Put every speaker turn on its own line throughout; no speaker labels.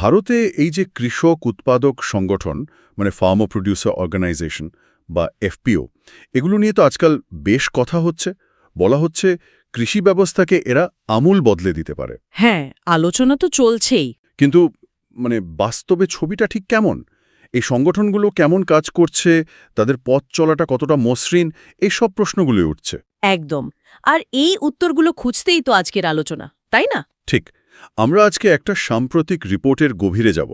ভারতে এই যে কৃষক উৎপাদক সংগঠন মানে ফার্মার প্রডিউসার অর্গানাইজেশন বা এফপিও এগুলো নিয়ে তো আজকাল বেশ কথা হচ্ছে। বলা হচ্ছে কৃষি ব্যবস্থাকে এরা আমূল বদলে দিতে পারে।
হ্যাঁ আলোচনা তো চলছেই।
কিন্তু মানে বাস্তবে ছবিটা ঠিক কেমন? এই সংগঠনগুলো কেমন কাজ করছে? তাদের পথ চলাটা কতটা মসৃণ? এই সব প্রশ্নগুলোই উঠছে।
একদম। আর এই উত্তরগুলো খুঁজতেই তো আজকের আলোচনা তাই না?
ঠিক। আমরা আজকে একটা সাম্প্রতিক রিপোর্টের গভীরে যাব।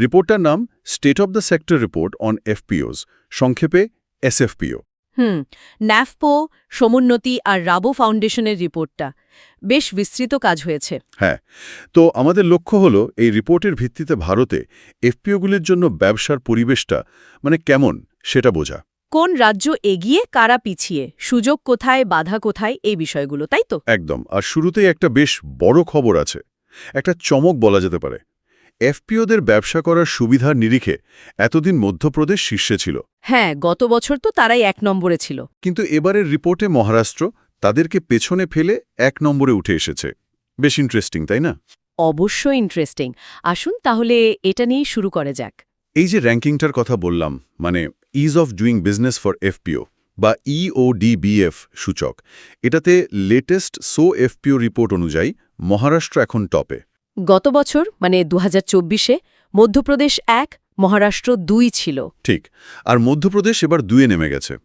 রিপোর্টটার নাম state of the sector report on FPOs সংক্ষেপে এসএফপিও
হুম ন্যাফপো সমুন্নতি আর রাবো ফাউন্ডেশনের রিপোর্টটা। বেশ বিস্তৃত কাজ হয়েছে।
হ্যাঁ তো আমাদের লক্ষ্য হলো এই রিপোর্টের ভিত্তিতে ভারতে এফপিওগুলির জন্য ব্যবসার পরিবেশটা মানে কেমন সেটা বোঝা।
কোন রাজ্য এগিয়ে কারা পিছিয়ে সুযোগ কোথায় বাধা কোথায় এই বিষয়গুলো তাই তো?
একদম আর শুরুতেই একটা বেশ বড় খবর আছে। একটা চমক বলা যেতে পারে। এফপিওদের ব্যবসা করার সুবিধার নিরিখে এতদিন মধ্যপ্রদেশ শীর্ষে ছিল।
হ্যাঁ গত বছর তো তারাই এক নম্বরে ছিল।
কিন্তু এবারের রিপোর্টে মহারাষ্ট্র তাদেরকে পেছনে ফেলে এক নম্বরে উঠে এসেছে। বেশ ইন্টারেস্টিং তাই না?
অবশ্যই ইন্টারেস্টিং আসুন তাহলে এটা নিয়েই শুরু করা যাক।
এই যে র্যাঙ্কিংটার কথা বললাম মানে ease of doing business for FPO বা E ইওডিবিএফ সূচক এটাতে লেটেস্ট সো এফপিও রিপোর্ট অনুযায়ী মহারাষ্ট্র এখন টপে।
গত বছর মানে দু হাজার মধ্যপ্রদেশ এক মহারাষ্ট্র দুই ছিল।
ঠিক আর মধ্যপ্রদেশ এবার দুয়ে নেমে গেছে।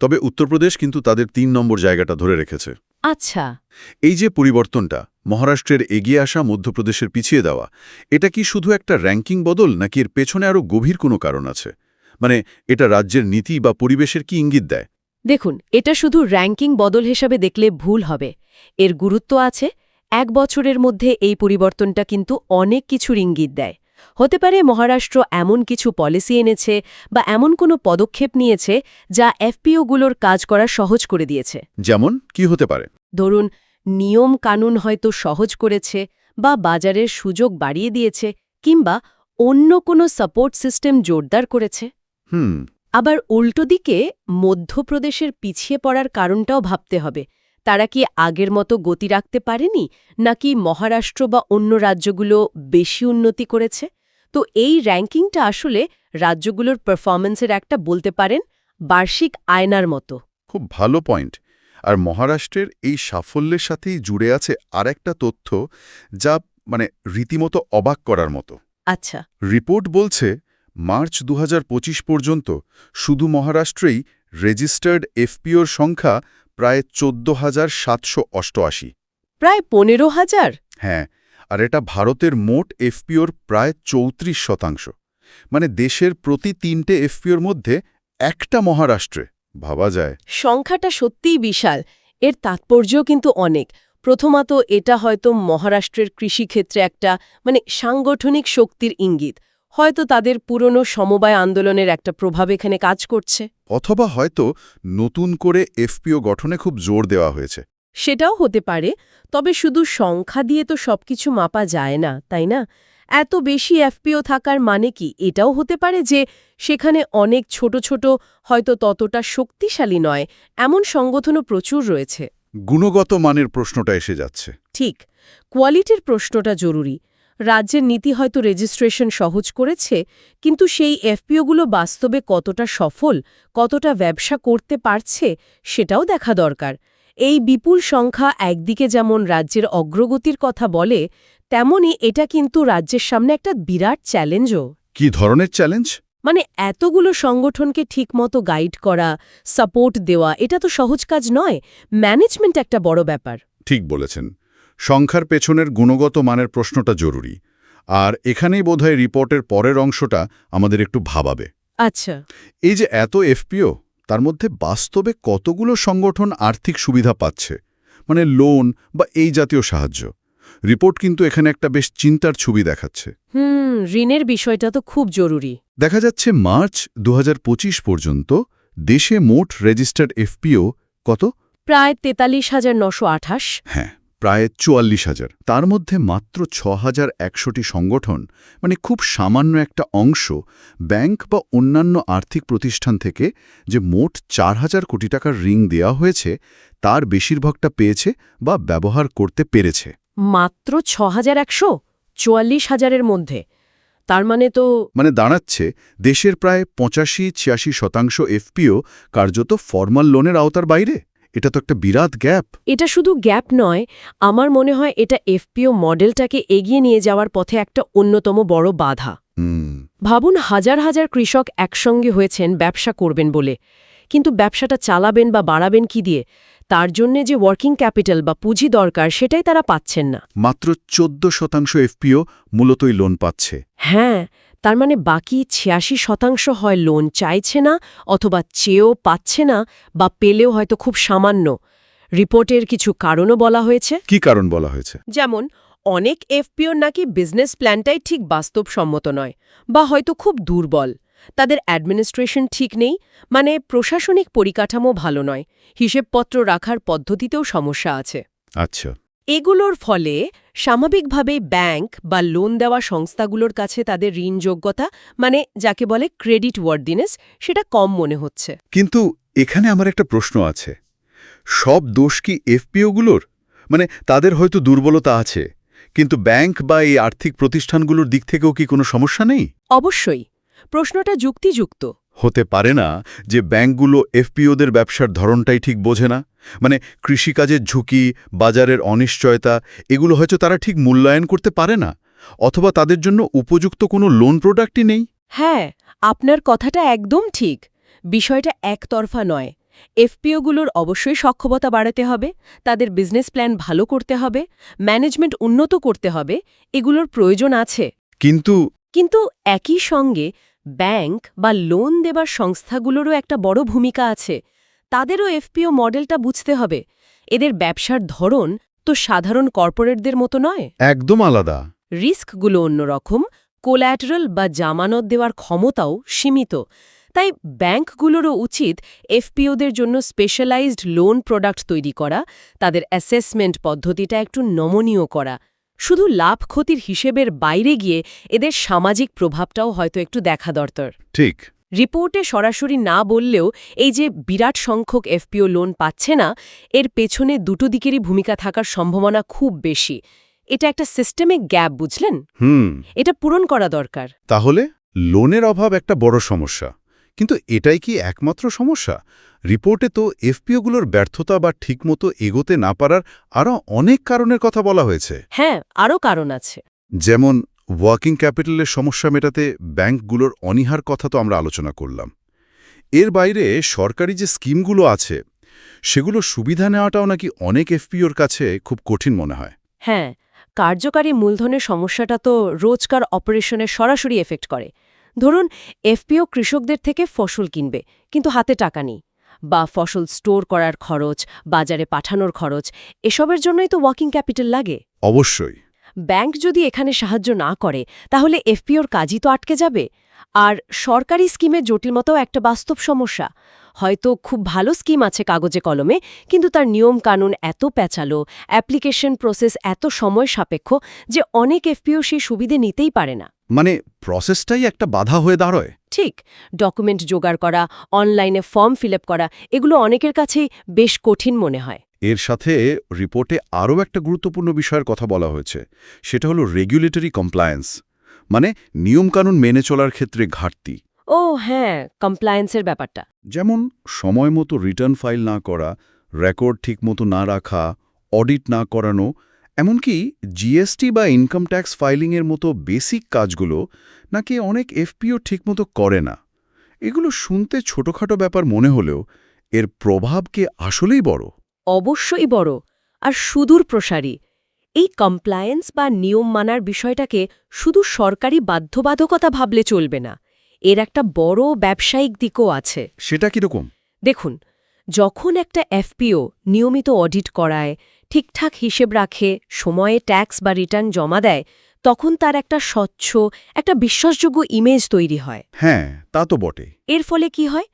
তবে উত্তরপ্রদেশ কিন্তু তাদের তিন নম্বর জায়গাটা ধরে রেখেছে।
আচ্ছা।
এই যে পরিবর্তনটা মহারাষ্ট্রের এগিয়ে আসা মধ্যপ্রদেশের পিছিয়ে দেওয়া এটা কি শুধু একটা র্যাঙ্কিং বদল নাকি এর পেছনে আরও গভীর কোনো কারণ আছে? মানে এটা রাজ্যের নীতি বা পরিবেশের কি ইঙ্গিত দেয়?
দেখুন এটা শুধু র্যাঙ্কিং বদল হিসাবে দেখলে ভুল হবে। এর গুরুত্ব আছে এক বছরের মধ্যে এই পরিবর্তনটা কিন্তু অনেক কিছুর ইঙ্গিত দেয়। হতে পারে মহারাষ্ট্র এমন কিছু পলিসি এনেছে বা এমন কোনো পদক্ষেপ নিয়েছে যা এফপিওগুলোর কাজ করা সহজ করে দিয়েছে।
যেমন কি হতে পারে?
ধরুন নিয়ম কানুন হয়তো সহজ করেছে বা বাজারের সুযোগ বাড়িয়ে দিয়েছে কিংবা অন্য কোনো সাপোর্ট সিস্টেম জোরদার করেছে।
হুম।
আবার উল্টো দিকে মধ্যপ্রদেশের পিছিয়ে পড়ার কারণটাও ভাবতে হবে। তারা কি আগের মতো গতি রাখতে পারেনি? নাকি মহারাষ্ট্র বা অন্য রাজ্যগুলো বেশি উন্নতি করেছে? তো এই র্যাঙ্কিংটা আসলে রাজ্যগুলোর পারফরমেন্সের একটা বলতে পারেন বার্ষিক আয়নার মতো।
খুব ভালো পয়েন্ট আর মহারাষ্ট্রের এই সাফল্যের সাথেই জুড়ে আছে আরেকটা তথ্য যা মানে রীতিমতো অবাক করার মতো।
আচ্ছা।
রিপোর্ট বলছে মার্চ দু হাজার পঁচিশ পর্যন্ত শুধু মহারাষ্ট্রেই রেজিস্টার্ড এফপিওর সংখ্যা প্রায় চোদ্দ হাজার সাতশো অষ্টআশি।
প্রায় পনেরো হাজার?
হ্যাঁ আর এটা ভারতের মোট এফপিওর প্রায় চৌত্রিশ শতাংশ। মানে দেশের প্রতি তিনটে এফপিওর মধ্যে একটা মহারাষ্ট্রে ভাবা যায়।
সংখ্যাটা সত্যিই বিশাল। এর তাৎপর্য কিন্তু অনেক। প্রথমত এটা হয়তো মহারাষ্ট্রের কৃষিক্ষেত্রে একটা মানে সাংগঠনিক শক্তির ইঙ্গিত। হয়তো তাদের পুরনো সমবায় আন্দোলনের একটা প্রভাব এখানে কাজ করছে।
অথবা হয়তো নতুন করে এফপিও গঠনে খুব জোর দেওয়া হয়েছে।
সেটাও হতে পারে তবে শুধু সংখ্যা দিয়ে তো সবকিছু মাপা যায় না তাই না? এত বেশি এফপিও থাকার মানে কি এটাও হতে পারে যে সেখানে অনেক ছোট ছোট হয়তো ততটা শক্তিশালী নয় এমন সংগঠনও প্রচুর রয়েছে।
গুণগত মানের প্রশ্নটা এসে যাচ্ছে।
ঠিক কোয়ালিটির প্রশ্নটা জরুরি। রাজ্যের নীতি হয়তো রেজিস্ট্রেশন সহজ করেছে কিন্তু সেই এফপিওগুলো বাস্তবে কতটা সফল কতটা ব্যবসা করতে পারছে সেটাও দেখা দরকার। এই বিপুল সংখ্যা একদিকে যেমন রাজ্যের অগ্রগতির কথা বলে তেমনি এটা কিন্তু রাজ্যের সামনে একটা বিরাট চ্যালেঞ্জও
কি ধরনের চ্যালেঞ্জ
মানে এতগুলো সংগঠনকে ঠিকমতো গাইড করা সাপোর্ট দেওয়া এটা তো সহজ কাজ নয় ম্যানেজমেন্ট একটা বড় ব্যাপার।
ঠিক বলেছেন। সংখ্যার পেছনের গুণগত মানের প্রশ্নটা জরুরি। আর এখানেই বোধহয় রিপোর্টের পরের অংশটা আমাদের একটু ভাবাবে।
আচ্ছা।
এই যে এত এফপিও তার মধ্যে বাস্তবে কতগুলো সংগঠন আর্থিক সুবিধা পাচ্ছে? মানে লোন বা এই জাতীয় সাহায্য। রিপোর্ট কিন্তু এখানে একটা বেশ চিন্তার ছবি দেখাচ্ছে।
হুম ঋণের বিষয়টা তো খুব জরুরি।
দেখা যাচ্ছে মার্চ দু হাজার পঁচিশ পর্যন্ত দেশে মোট রেজিস্টার্ড এফপিও কত?
প্রায় তেতাল্লিশ হাজার নশো আঠাশ।
হ্যাঁ। প্রায় চুয়াল্লিশ হাজার। তার মধ্যে মাত্র ছ হাজার একশোটি সংগঠন মানে খুব সামান্য একটা অংশ ব্যাংক বা অন্যান্য আর্থিক প্রতিষ্ঠান থেকে যে মোট চার হাজার কোটি টাকার ঋণ দেওয়া হয়েছে তার বেশিরভাগটা পেয়েছে বা ব্যবহার করতে পেরেছে।
মাত্র ছ হাজার একশো? চুয়াল্লিশ হাজারের মধ্যে। তার মানে তো
মানে দাঁড়াচ্ছে দেশের প্রায় পঁচাশি ছিয়াশি শতাংশ এফপিও কার্যত ফর্মাল লোনের আওতার বাইরে? এটা তো একটা বিরাট গ্যাপ।
এটা শুধু গ্যাপ নয় আমার মনে হয় এটা এফপিও মডেলটাকে এগিয়ে নিয়ে যাওয়ার পথে একটা অন্যতম বড় বাধা। ভাবুন হাজার হাজার কৃষক একসঙ্গে হয়েছেন ব্যবসা করবেন বলে। কিন্তু ব্যবসাটা চালাবেন বা বাড়াবেন কি দিয়ে? তার জন্যে যে ওয়ার্কিং ক্যাপিটাল বা পুঁজি দরকার সেটাই তারা পাচ্ছেন না।
মাত্র চোদ্দ শতাংশ এফপিও মূলতই লোন পাচ্ছে।
হ্যাঁ তার মানে বাকি ছিয়াশি শতাংশ হয় লোন চাইছে না অথবা চেয়েও পাচ্ছে না বা পেলেও হয়তো খুব সামান্য। রিপোর্টের কিছু কারণও বলা হয়েছে।
কি কারণ বলা হয়েছে?
যেমন অনেক এফপিওর নাকি বিজনেস প্ল্যানটাই ঠিক বাস্তবসম্মত নয় বা হয়তো খুব দুর্বল। তাদের অ্যাডমিনিস্ট্রেশন ঠিক নেই মানে প্রশাসনিক পরিকাঠামো ভালো নয়। হিসেবপত্র রাখার পদ্ধতিতেও সমস্যা আছে।
আচ্ছা।
এগুলোর ফলে স্বাভাবিকভাবেই ব্যাংক বা লোন দেওয়া সংস্থাগুলোর কাছে তাদের ঋণযোগ্যতা মানে যাকে বলে ক্রেডিট ওয়ার্দিনেস সেটা কম মনে হচ্ছে।
কিন্তু এখানে আমার একটা প্রশ্ন আছে। সব দোষ কি এফপিওগুলোর? মানে তাদের হয়তো দুর্বলতা আছে কিন্তু ব্যাংক বা এই আর্থিক প্রতিষ্ঠানগুলোর দিক থেকেও কি কোনো সমস্যা নেই?
অবশ্যই। প্রশ্নটা যুক্তিযুক্ত।
হতে পারে না যে ব্যাংকগুলো এফপিওদের ব্যবসার ধরনটাই ঠিক বোঝে না? মানে কৃষিকাজের ঝুঁকি বাজারের অনিশ্চয়তা এগুলো হয়তো তারা ঠিক মূল্যায়ন করতে পারে না। অথবা তাদের জন্য উপযুক্ত কোনো লোন প্রোডাক্টই নেই?
হ্যাঁ আপনার কথাটা একদম ঠিক। বিষয়টা একতরফা নয়। এফপিওগুলোর অবশ্যই সক্ষমতা বাড়াতে হবে তাদের বিজনেস প্ল্যান ভালো করতে হবে ম্যানেজমেন্ট উন্নত করতে হবে এগুলোর প্রয়োজন আছে।
কিন্তু
কিন্তু একই সঙ্গে ব্যাংক বা লোন দেবার সংস্থাগুলোরও একটা বড় ভূমিকা আছে। তাদেরও এফপিও মডেলটা বুঝতে হবে। এদের ব্যবসার ধরন তো সাধারণ কর্পোরেটদের মতো নয়।
একদম আলাদা।
রিস্কগুলো অন্যরকম কোল্যাটারাল বা জামানত দেওয়ার ক্ষমতাও সীমিত। তাই ব্যাংকগুলোরও উচিত এফপিওদের জন্য স্পেশালাইজড লোন প্রোডাক্ট তৈরি করা তাদের অ্যাসেসমেন্ট পদ্ধতিটা একটু নমনীয় করা। শুধু লাভ ক্ষতির হিসেবের বাইরে গিয়ে এদের সামাজিক প্রভাবটাও হয়তো একটু দেখা দরকার।
ঠিক।
রিপোর্টে সরাসরি না বললেও এই যে বিরাট সংখ্যক এফপিও লোন পাচ্ছে না এর পেছনে দুটো দিকেরই ভূমিকা থাকার সম্ভাবনা খুব বেশি। এটা একটা সিস্টেমিক গ্যাপ বুঝলেন?
হুম।
এটা পূরণ করা দরকার।
তাহলে লোনের অভাব একটা বড় সমস্যা। কিন্তু এটাই কি একমাত্র সমস্যা? রিপোর্টে তো এফপিওগুলোর ব্যর্থতা বা ঠিকমতো এগোতে না পারার আরও অনেক কারণের কথা বলা হয়েছে।
হ্যাঁ আরও কারণ আছে।
যেমন ওয়ার্কিং ক্যাপিটালের সমস্যা মেটাতে ব্যাংকগুলোর অনীহার কথা তো আমরা আলোচনা করলাম। এর বাইরে সরকারি যে স্কিমগুলো আছে সেগুলো সুবিধা নেওয়াটাও নাকি অনেক এফপিওর কাছে খুব কঠিন মনে হয়।
হ্যাঁ কার্যকারী মূলধনের সমস্যাটা তো রোজকার অপারেশনে সরাসরি এফেক্ট করে। ধরুন এফপিও কৃষকদের থেকে ফসল কিনবে কিন্তু হাতে টাকা নেই। বা ফসল স্টোর করার খরচ বাজারে পাঠানোর খরচ এসবের জন্যই তো ওয়ার্কিং ক্যাপিটাল লাগে।
অবশ্যই।
ব্যাংক যদি এখানে সাহায্য না করে তাহলে এফপিওর কাজই তো আটকে যাবে। আর সরকারি স্কিমের জটিলমতো একটা বাস্তব সমস্যা। হয়তো খুব ভালো স্কিম আছে কাগজে কলমে কিন্তু তার নিয়ম কানুন এত প্যাচালো অ্যাপ্লিকেশন প্রসেস এত সময় সাপেক্ষ যে অনেক এফপিও সেই সুবিধে নিতেই পারে না।
মানে প্রসেসটাই একটা বাধা হয়ে দাঁড়ায়।
ঠিক ডকুমেন্ট জোগাড় করা অনলাইনে ফর্ম ফিল করা এগুলো অনেকের কাছেই বেশ কঠিন মনে হয়।
এর সাথে রিপোর্টে আরও একটা গুরুত্বপূর্ণ বিষয়ের কথা বলা হয়েছে সেটা হলো রেগুলেটরি কমপ্লায়েন্স মানে নিয়মকানুন মেনে চলার ক্ষেত্রে ঘাটতি।
ও হ্যাঁ কমপ্লায়েন্সের ব্যাপারটা।
যেমন সময় মতো রিটার্ন ফাইল না করা রেকর্ড ঠিকমতো না রাখা অডিট না করানো এমনকি জিএসটি বা ইনকাম ট্যাক্স ফাইলিংয়ের মতো বেসিক কাজগুলো নাকি অনেক এফপিও ঠিকমতো করে না। এগুলো শুনতে ছোটখাটো ব্যাপার মনে হলেও এর প্রভাব কি আসলেই বড়?
অবশ্যই বড় আর সুদূর প্রসারী। এই কমপ্লায়েন্স বা নিয়ম মানার বিষয়টাকে শুধু সরকারি বাধ্যবাধকতা ভাবলে চলবে না এর একটা বড় ব্যবসায়িক দিকও আছে।
সেটা কীরকম?
দেখুন যখন একটা এফপিও নিয়মিত অডিট করায় ঠিকঠাক হিসেব রাখে সময়ে ট্যাক্স বা রিটার্ন জমা দেয় তখন তার একটা স্বচ্ছ একটা বিশ্বাসযোগ্য ইমেজ তৈরি হয়।
হ্যাঁ তা তো বটে
এর ফলে কি হয়?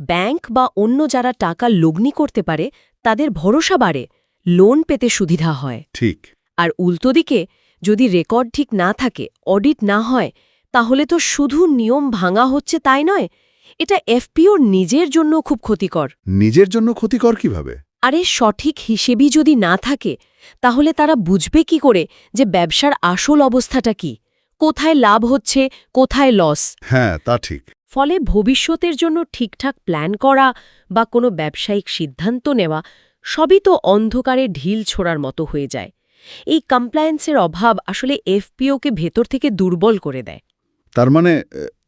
ব্যাংক বা অন্য যারা টাকা লগ্নি করতে পারে তাদের ভরসা বাড়ে লোন পেতে সুবিধা হয়।
ঠিক।
আর উল্টো দিকে যদি রেকর্ড ঠিক না থাকে অডিট না হয় তাহলে তো শুধু নিয়ম ভাঙা হচ্ছে তাই নয় এটা এফপিওর নিজের জন্য খুব ক্ষতিকর।
নিজের জন্য ক্ষতিকর কীভাবে?
আরে সঠিক হিসেবই যদি না থাকে তাহলে তারা বুঝবে কি করে যে ব্যবসার আসল অবস্থাটা কি? কোথায় লাভ হচ্ছে কোথায় লস
হ্যাঁ তা ঠিক।
ফলে ভবিষ্যতের জন্য ঠিকঠাক প্ল্যান করা বা কোনো ব্যবসায়িক সিদ্ধান্ত নেওয়া সবই তো অন্ধকারে ঢিল ছোড়ার মতো হয়ে যায়। এই কমপ্লায়েন্সের অভাব আসলে এফপিওকে ভেতর থেকে দুর্বল করে দেয়।
তার মানে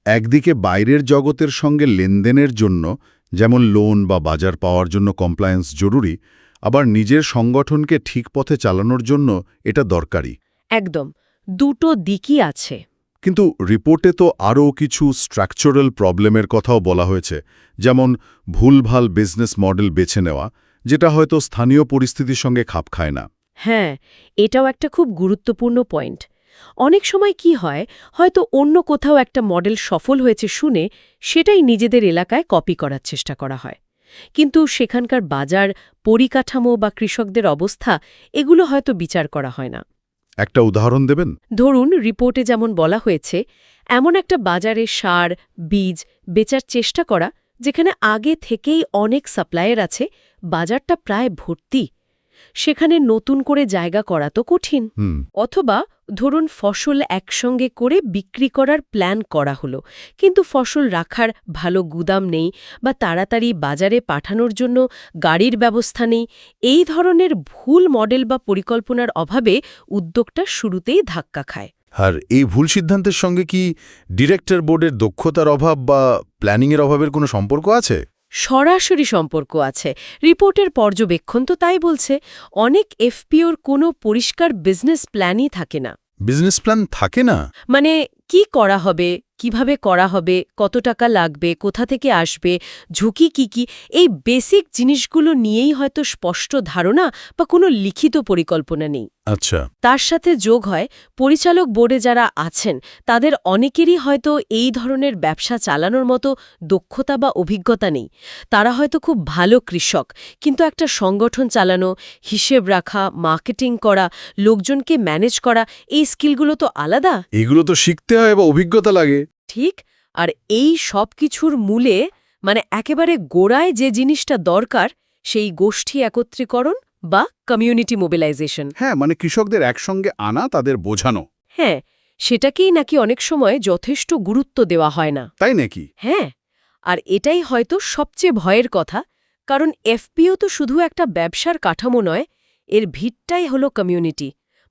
একদিকে বাইরের জগতের সঙ্গে লেনদেনের জন্য যেমন লোন বা বাজার পাওয়ার জন্য কমপ্লায়েন্স জরুরি আবার নিজের সংগঠনকে ঠিক পথে চালানোর জন্য এটা দরকারি।
একদম দুটো দিকই আছে।
কিন্তু রিপোর্টে তো আরও কিছু স্ট্রাকচারাল প্রবলেমের কথাও বলা হয়েছে যেমন ভুলভাল বিজনেস মডেল বেছে নেওয়া যেটা হয়তো স্থানীয় পরিস্থিতির সঙ্গে খাপ খায় না।
হ্যাঁ এটাও একটা খুব গুরুত্বপূর্ণ পয়েন্ট অনেক সময় কি হয় হয়তো অন্য কোথাও একটা মডেল সফল হয়েছে শুনে সেটাই নিজেদের এলাকায় কপি করার চেষ্টা করা হয়। কিন্তু সেখানকার বাজার পরিকাঠামো বা কৃষকদের অবস্থা এগুলো হয়তো বিচার করা হয় না।
একটা উদাহরণ দেবেন?
ধরুন রিপোর্টে যেমন বলা হয়েছে এমন একটা বাজারে সার বীজ বেচার চেষ্টা করা যেখানে আগে থেকেই অনেক সাপ্লায়ার আছে বাজারটা প্রায় ভর্তি। সেখানে নতুন করে জায়গা করা তো কঠিন। অথবা ধরুন ফসল একসঙ্গে করে বিক্রি করার প্ল্যান করা হলো কিন্তু ফসল রাখার ভালো গুদাম নেই বা তাড়াতাড়ি বাজারে পাঠানোর জন্য গাড়ির ব্যবস্থা নেই এই ধরনের ভুল মডেল বা পরিকল্পনার অভাবে উদ্যোগটা শুরুতেই ধাক্কা খায়।
আর এই ভুল সিদ্ধান্তের সঙ্গে কি ডিরেক্টর বোর্ডের দক্ষতার অভাব বা প্ল্যানিংয়ের অভাবের কোনো সম্পর্ক আছে?
সরাসরি সম্পর্ক আছে। রিপোর্টের পর্যবেক্ষণ তো তাই বলছে অনেক এফপিওর কোনো পরিষ্কার বিজনেস প্ল্যানই থাকে না।
বিজনেস প্ল্যান থাকে না?
মানে কি করা হবে? কীভাবে করা হবে কত টাকা লাগবে কোথা থেকে আসবে ঝুঁকি কি কি এই বেসিক জিনিসগুলো নিয়েই হয়তো স্পষ্ট ধারণা বা কোনো লিখিত পরিকল্পনা নেই।
আচ্ছা।
তার সাথে যোগ হয় পরিচালক বোর্ডে যারা আছেন তাদের অনেকেরই হয়তো এই ধরনের ব্যবসা চালানোর মতো দক্ষতা বা অভিজ্ঞতা নেই। তারা হয়তো খুব ভালো কৃষক কিন্তু একটা সংগঠন চালানো হিসেব রাখা মার্কেটিং করা লোকজনকে ম্যানেজ করা এই স্কিলগুলো তো আলাদা।
এগুলো তো শিখতে হয় বা অভিজ্ঞতা লাগে।
ঠিক আর এই সব কিছুর মূলে মানে একেবারে গোড়ায় যে জিনিসটা দরকার সেই গোষ্ঠী একত্রীকরণ বা কমিউনিটি মোবিলাইজেশন
হ্যাঁ মানে কৃষকদের একসঙ্গে আনা তাদের বোঝানো।
হ্যাঁ সেটাকেই নাকি অনেক সময় যথেষ্ট গুরুত্ব দেওয়া হয় না।
তাই নাকি?
হ্যাঁ আর এটাই হয়তো সবচেয়ে ভয়ের কথা কারণ এফপিও তো শুধু একটা ব্যবসার কাঠামো নয় এর ভিতটাই হলো কমিউনিটি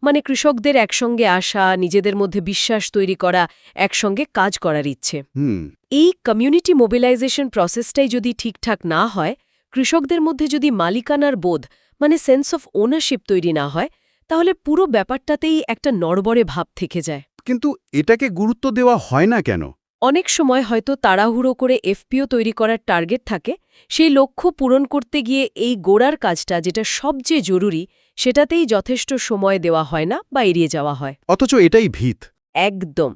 মানে কৃষকদের একসঙ্গে আসা নিজেদের মধ্যে বিশ্বাস তৈরি করা একসঙ্গে কাজ করার ইচ্ছে।
হুম।
এই কমিউনিটি মোবিলাইজেশন প্রসেসটাই যদি ঠিকঠাক না হয় কৃষকদের মধ্যে যদি মালিকানার বোধ মানে সেন্স অফ ওনারশিপ তৈরি না হয় তাহলে পুরো ব্যাপারটাতেই একটা নড়বড়ে ভাব থেকে যায়।
কিন্তু এটাকে গুরুত্ব দেওয়া হয় না কেন?
অনেক সময় হয়তো তাড়াহুড়ো করে এফপিও তৈরি করার টার্গেট থাকে সেই লক্ষ্য পূরণ করতে গিয়ে এই গোড়ার কাজটা যেটা সবচেয়ে জরুরি সেটাতেই যথেষ্ট সময় দেওয়া হয় না বা এড়িয়ে যাওয়া হয়।
অথচ এটাই ভিত।
একদম।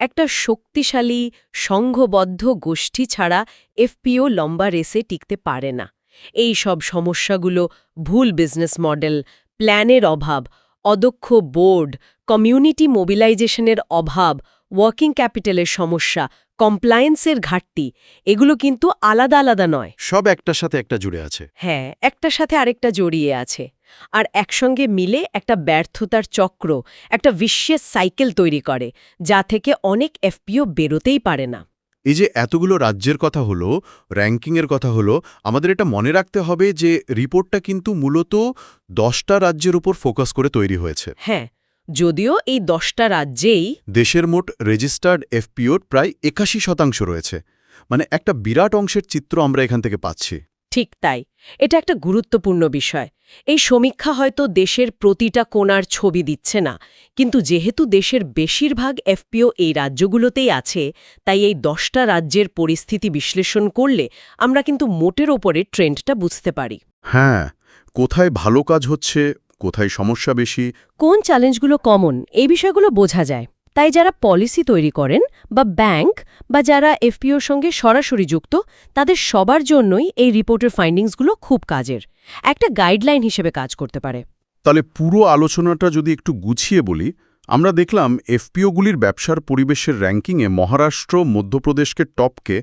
একটা শক্তিশালী সংঘবদ্ধ গোষ্ঠী ছাড়া এফপিও লম্বা রেসে টিকতে পারে না। এই সব সমস্যাগুলো ভুল বিজনেস মডেল প্ল্যানের অভাব অদক্ষ বোর্ড কমিউনিটি মোবিলাইজেশনের অভাব ওয়ার্কিং ক্যাপিটালের সমস্যা কমপ্লায়েন্সের ঘাটতি এগুলো কিন্তু আলাদা আলাদা নয়।
সব একটার সাথে একটা জুড়ে আছে।
হ্যাঁ একটার সাথে আরেকটা জড়িয়ে আছে। আর একসঙ্গে মিলে একটা ব্যর্থতার চক্র একটা বিশ্বের সাইকেল তৈরি করে যা থেকে অনেক এফপিও বেরোতেই পারে না।
এই যে এতগুলো রাজ্যের কথা হলো র্যাঙ্কিংয়ের কথা হলো আমাদের এটা মনে রাখতে হবে যে রিপোর্টটা কিন্তু মূলত দশটা রাজ্যের উপর ফোকাস করে তৈরি হয়েছে।
হ্যাঁ যদিও এই দশটা রাজ্যেই
দেশের মোট রেজিস্টার্ড এফপিওর প্রায় একাশি শতাংশ রয়েছে। মানে একটা বিরাট অংশের চিত্র আমরা এখান থেকে পাচ্ছি।
ঠিক তাই। এটা একটা গুরুত্বপূর্ণ বিষয়। এই সমীক্ষা হয়তো দেশের প্রতিটা কোণার ছবি দিচ্ছে না কিন্তু যেহেতু দেশের বেশিরভাগ এফপিও এই রাজ্যগুলোতেই আছে তাই এই দশটা রাজ্যের পরিস্থিতি বিশ্লেষণ করলে আমরা কিন্তু মোটের ওপরে ট্রেন্ডটা বুঝতে পারি।
হ্যাঁ কোথায় ভালো কাজ হচ্ছে কোথায় সমস্যা বেশি?
কোন চ্যালেঞ্জগুলো কমন এই বিষয়গুলো বোঝা যায়। তাই যারা পলিসি তৈরি করেন বা ব্যাংক বা যারা এফপিওর সঙ্গে সরাসরি যুক্ত তাদের সবার জন্যই এই রিপোর্টের ফাইন্ডিংসগুলো খুব কাজের। একটা গাইডলাইন হিসেবে কাজ করতে পারে।
তাহলে পুরো আলোচনাটা যদি একটু গুছিয়ে বলি আমরা দেখলাম এফপিওগুলির ব্যবসার পরিবেশের র্যাঙ্কিংয়ে মহারাষ্ট্র মধ্যপ্রদেশকে টপকে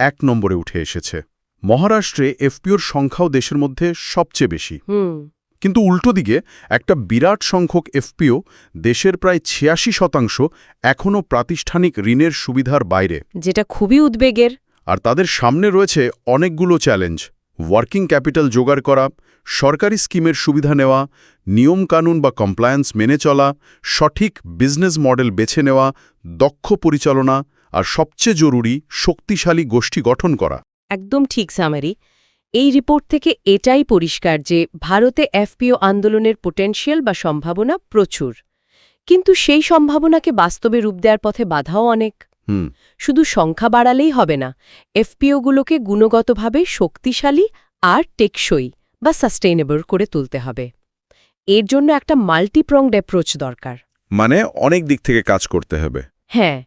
এক নম্বরে উঠে এসেছে। মহারাষ্ট্রে এফপিওর সংখ্যাও দেশের মধ্যে সবচেয়ে বেশি।
কিন্তু উল্টো দিকে একটা বিরাট সংখ্যক এফপিও দেশের প্রায় ছিয়াশি শতাংশ এখনও প্রাতিষ্ঠানিক ঋণের সুবিধার বাইরে।
যেটা খুবই উদ্বেগের।
আর তাদের সামনে রয়েছে অনেকগুলো চ্যালেঞ্জ। ওয়ার্কিং ক্যাপিটাল জোগাড় করা সরকারি স্কিমের সুবিধা নেওয়া নিয়মকানুন বা কমপ্লায়েন্স মেনে চলা সঠিক বিজনেস মডেল বেছে নেওয়া দক্ষ পরিচালনা আর সবচেয়ে জরুরি শক্তিশালী গোষ্ঠী গঠন করা।
একদম ঠিক সামারি। এই রিপোর্ট থেকে এটাই পরিষ্কার যে ভারতে এফপিও আন্দোলনের পোটেনশিয়াল বা সম্ভাবনা প্রচুর। কিন্তু সেই সম্ভাবনাকে বাস্তবে রূপ দেওয়ার পথে বাধাও অনেক। শুধু সংখ্যা বাড়ালেই হবে না এফপিওগুলোকে গুণগতভাবে শক্তিশালী আর টেকসই বা সাস্টেইনেবল করে তুলতে হবে। এর জন্য একটা মাল্টিপ্রংড অ্যাপ্রোচ দরকার।
মানে অনেক দিক থেকে কাজ করতে হবে।
হ্যাঁ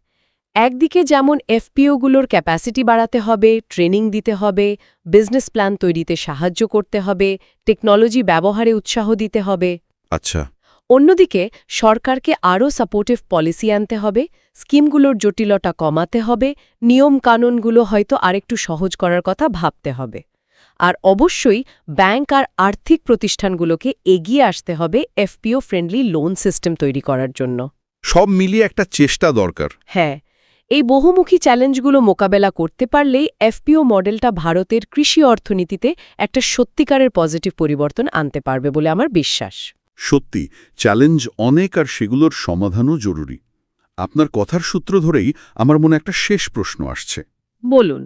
একদিকে যেমন এফপিওগুলোর ক্যাপাসিটি বাড়াতে হবে ট্রেনিং দিতে হবে বিজনেস প্ল্যান তৈরিতে সাহায্য করতে হবে টেকনোলজি ব্যবহারে উৎসাহ দিতে হবে।
আচ্ছা।
অন্যদিকে সরকারকে আরও সাপোর্টিভ পলিসি আনতে হবে স্কিমগুলোর জটিলতা কমাতে হবে নিয়ম কানুনগুলো হয়তো আরেকটু সহজ করার কথা ভাবতে হবে। আর অবশ্যই ব্যাংক আর আর্থিক প্রতিষ্ঠানগুলোকে এগিয়ে আসতে হবে এফপিও ফ্রেন্ডলি লোন সিস্টেম তৈরি করার জন্য।
সব মিলিয়ে একটা চেষ্টা দরকার।
হ্যাঁ এই বহুমুখী চ্যালেঞ্জগুলো মোকাবেলা করতে পারলেই এফপিও মডেলটা ভারতের কৃষি অর্থনীতিতে একটা সত্যিকারের পজিটিভ পরিবর্তন আনতে পারবে বলে আমার বিশ্বাস।
সত্যি চ্যালেঞ্জ অনেক আর সেগুলোর সমাধানও জরুরি। আপনার কথার সূত্র ধরেই আমার মনে একটা শেষ প্রশ্ন আসছে।
বলুন।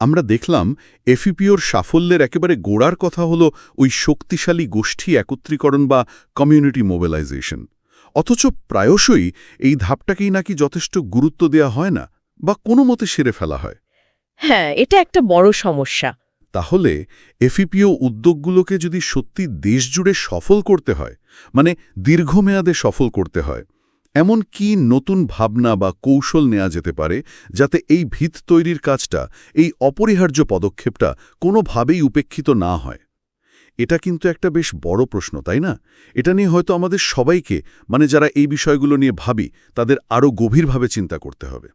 আমরা দেখলাম এফিপিওর সাফল্যের একেবারে গোড়ার কথা হলো ওই শক্তিশালী গোষ্ঠী একত্রীকরণ বা কমিউনিটি মোবিলাইজেশন অথচ প্রায়শই এই ধাপটাকেই নাকি যথেষ্ট গুরুত্ব দেয়া হয় না বা কোনো মতে সেরে ফেলা হয়।
হ্যাঁ এটা একটা বড় সমস্যা।
তাহলে এফিপিও উদ্যোগগুলোকে যদি সত্যি দেশজুড়ে সফল করতে হয় মানে দীর্ঘমেয়াদে সফল করতে হয় এমন কি নতুন ভাবনা বা কৌশল নেওয়া যেতে পারে যাতে এই ভিত তৈরির কাজটা এই অপরিহার্য পদক্ষেপটা কোনোভাবেই উপেক্ষিত না হয়? এটা কিন্তু একটা বেশ বড় প্রশ্ন, তাই না? এটা নিয়ে হয়তো আমাদের সবাইকে মানে যারা এই বিষয়গুলো নিয়ে ভাবি, তাদের আরও গভীরভাবে চিন্তা করতে হবে।